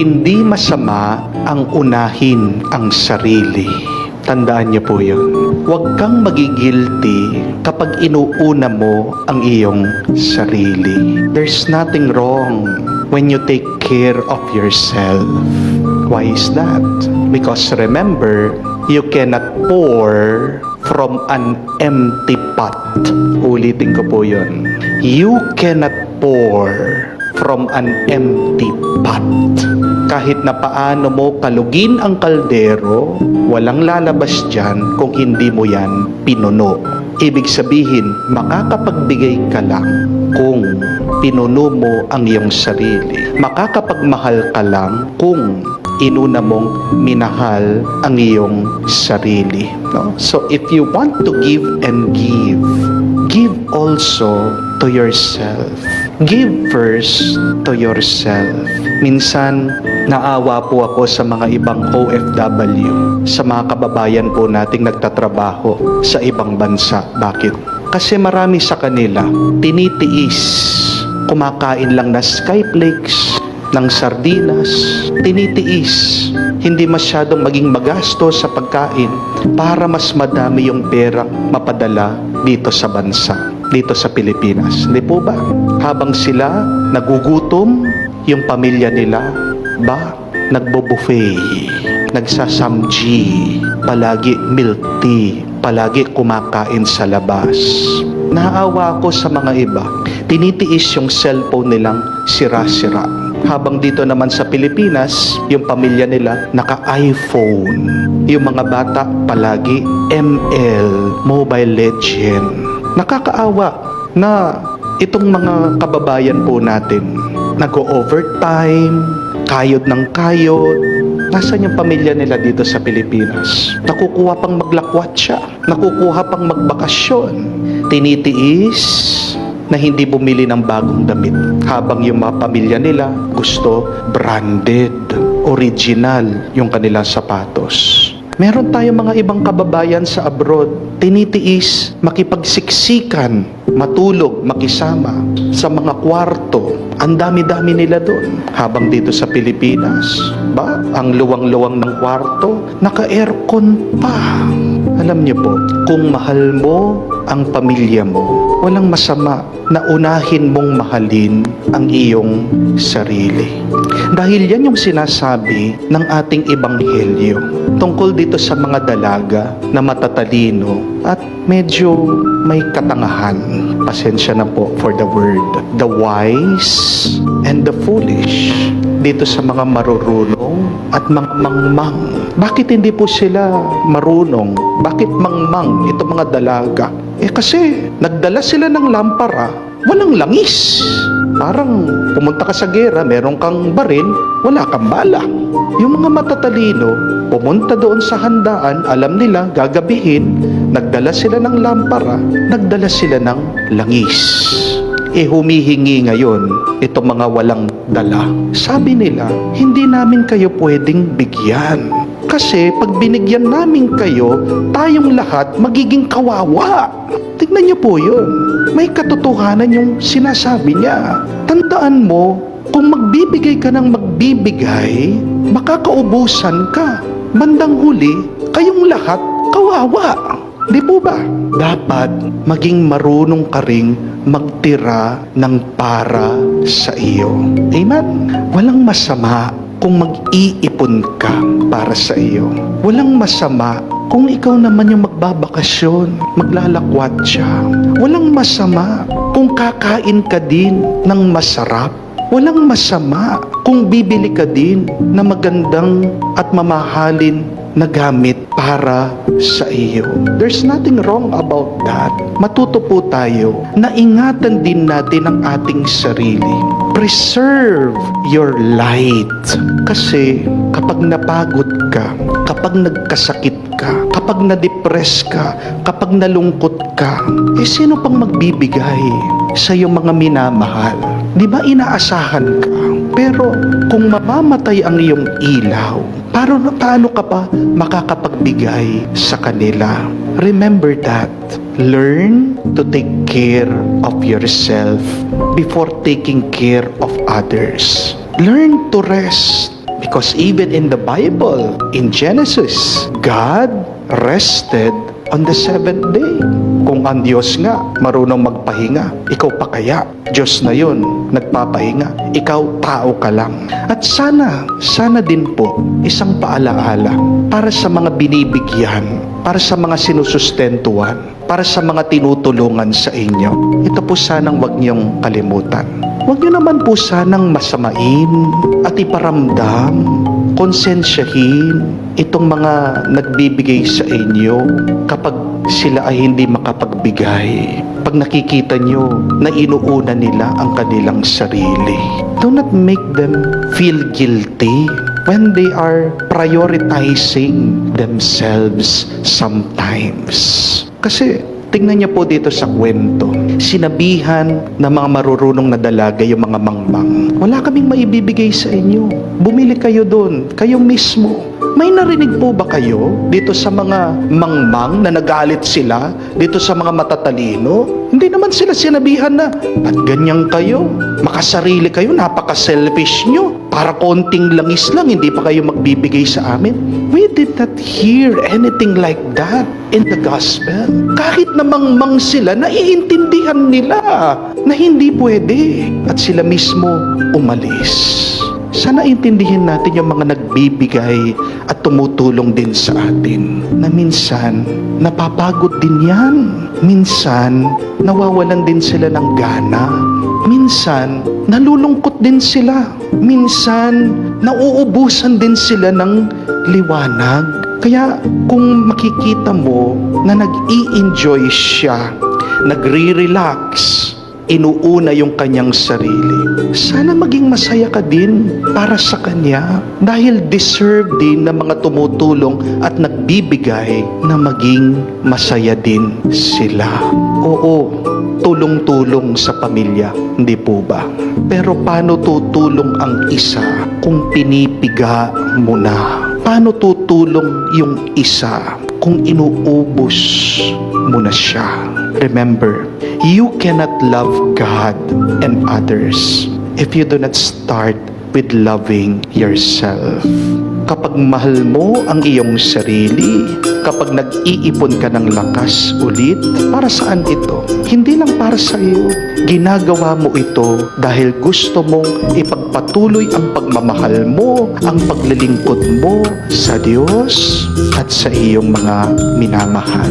Hindi masama ang unahin ang sarili. Tandaan niyo po yun. Huwag kang magigilty kapag inuuna mo ang iyong sarili. There's nothing wrong when you take care of yourself. Why is that? Because remember, you cannot pour from an empty pot. Ulitin ko po yun. You cannot pour from an empty pot. Kahit na paano mo kalugin ang kaldero, walang lalabas dyan kung hindi mo yan pinuno. Ibig sabihin, makakapagbigay ka lang kung pinuno mo ang iyong sarili. Makakapagmahal ka lang kung inuna mong minahal ang iyong sarili. No? So if you want to give and give, give also to yourself. Give first to yourself. Minsan, naawa po ako sa mga ibang OFW, sa mga kababayan po nating nagtatrabaho sa ibang bansa. Bakit? Kasi marami sa kanila, tinitiis, kumakain lang na skyflakes, ng sardinas, tinitiis, hindi masyadong maging magasto sa pagkain para mas madami yung pera mapadala dito sa bansa, dito sa Pilipinas. Hindi po ba? Habang sila nagugutom, yung pamilya nila, ba, nagbo-buffet, nagsasamji, palagi milk tea, palagi kumakain sa labas. Naawa ako sa mga iba, tinitiis yung cellphone nilang sira-sira. Habang dito naman sa Pilipinas, yung pamilya nila naka-iPhone. Yung mga bata palagi ML, Mobile Legend. Nakakaawa na itong mga kababayan po natin nag-overtime, kayod ng kayod. Nasaan yung pamilya nila dito sa Pilipinas? Nakukuha pang maglakwat siya. Nakukuha pang magbakasyon. Tinitiis na hindi bumili ng bagong damit habang yung mga pamilya nila gusto branded, original yung kanilang sapatos. Meron tayong mga ibang kababayan sa abroad, tinitiis makipagsiksikan, matulog, makisama sa mga kwarto. Ang dami-dami nila doon. Habang dito sa Pilipinas, ba, ang luwang-luwang ng kwarto, naka-aircon pa. Alam niyo po, kung mahal mo ang pamilya mo, walang masama na unahin mong mahalin ang iyong sarili. Dahil yan yung sinasabi ng ating ebanghelyo tungkol dito sa mga dalaga na matatalino at medyo may katangahan. Pasensya na po for the word. The wise and the foolish. Dito sa mga marurunong at mga mangmang. Bakit hindi po sila marunong? Bakit mangmang itong mga dalaga? Eh kasi nagdala sila ng lampara, walang langis. Parang pumunta ka sa gera, meron kang baril, wala kang bala. Yung mga matatalino, pumunta doon sa handaan, alam nila, gagabihin, nagdala sila ng lampara, nagdala sila ng langis. Eh humihingi ngayon itong mga walang dala. Sabi nila, hindi namin kayo pwedeng bigyan. Kasi pag binigyan namin kayo, tayong lahat magiging kawawa. Tignan niyo po yun. May katotohanan yung sinasabi niya. Tandaan mo, kung magbibigay ka ng magbibigay, makakaubusan ka. Bandang huli, kayong lahat kawawa. Di po ba? Dapat maging marunong ka ring magtira ng para sa iyo. Amen? Walang masama kung mag-iipon ka para sa iyo. Walang masama kung ikaw naman yung magbabakasyon, maglalakwat siya. Walang masama kung kakain ka din ng masarap. Walang masama kung bibili ka din na magandang at mamahalin na gamit para sa iyo. There's nothing wrong about that. Matuto po tayo na ingatan din natin ang ating sarili. Preserve your light. Kasi kapag napagod ka, kapag nagkasakit ka, kapag na-depress ka, kapag nalungkot ka, eh sino pang magbibigay sa iyong mga minamahal? Di ba inaasahan ka? Pero kung mamamatay ang iyong ilaw, paano, paano ka pa makakapagbigay sa kanila? Remember that. Learn to take care of yourself before taking care of others. Learn to rest Because even in the Bible, in Genesis, God rested on the seventh day. Kung ang Diyos nga marunong magpahinga, ikaw pa kaya? Diyos na yun, nagpapahinga. Ikaw, tao ka lang. At sana, sana din po, isang paalaala para sa mga binibigyan, para sa mga sinusustentuhan, para sa mga tinutulungan sa inyo. Ito po sanang wag niyong kalimutan. Huwag niyo naman po sanang masamain at iparamdam, konsensyahin itong mga nagbibigay sa inyo kapag sila ay hindi makapagbigay. Pag nakikita nyo na inuuna nila ang kanilang sarili. Do not make them feel guilty when they are prioritizing themselves sometimes. Kasi Tingnan niyo po dito sa kwento. Sinabihan ng mga marurunong na dalaga yung mga mangmang. Wala kaming maibibigay sa inyo. Bumili kayo doon. Kayo mismo. May narinig po ba kayo dito sa mga mangmang na nagalit sila dito sa mga matatalino? Hindi naman sila sinabihan na, at ganyan kayo, makasarili kayo, napaka-selfish nyo. Para konting langis lang, hindi pa kayo magbibigay sa amin. We did not hear anything like that in the gospel. Kahit na mangmang sila, naiintindihan nila na hindi pwede. At sila mismo umalis. Sana intindihin natin yung mga nagbibigay at tumutulong din sa atin. Na minsan, napapagod din yan. Minsan, nawawalan din sila ng gana. Minsan, nalulungkot din sila. Minsan, nauubusan din sila ng liwanag. Kaya kung makikita mo na nag-i-enjoy siya, nagre-relax, inuuna yung kanyang sarili. Sana maging masaya ka din para sa kanya dahil deserve din ng mga tumutulong at nagbibigay na maging masaya din sila. Oo, tulong-tulong sa pamilya, hindi po ba? Pero paano tutulong ang isa kung pinipiga mo na? Paano tutulong yung isa kung inuubos mo na siya? Remember, you cannot love God and others if you do not start with loving yourself. Kapag mahal mo ang iyong sarili, kapag nag-iipon ka ng lakas ulit, para saan ito? Hindi lang para sa iyo. Ginagawa mo ito dahil gusto mong ipagpatuloy ang pagmamahal mo, ang paglilingkod mo sa Diyos at sa iyong mga minamahal.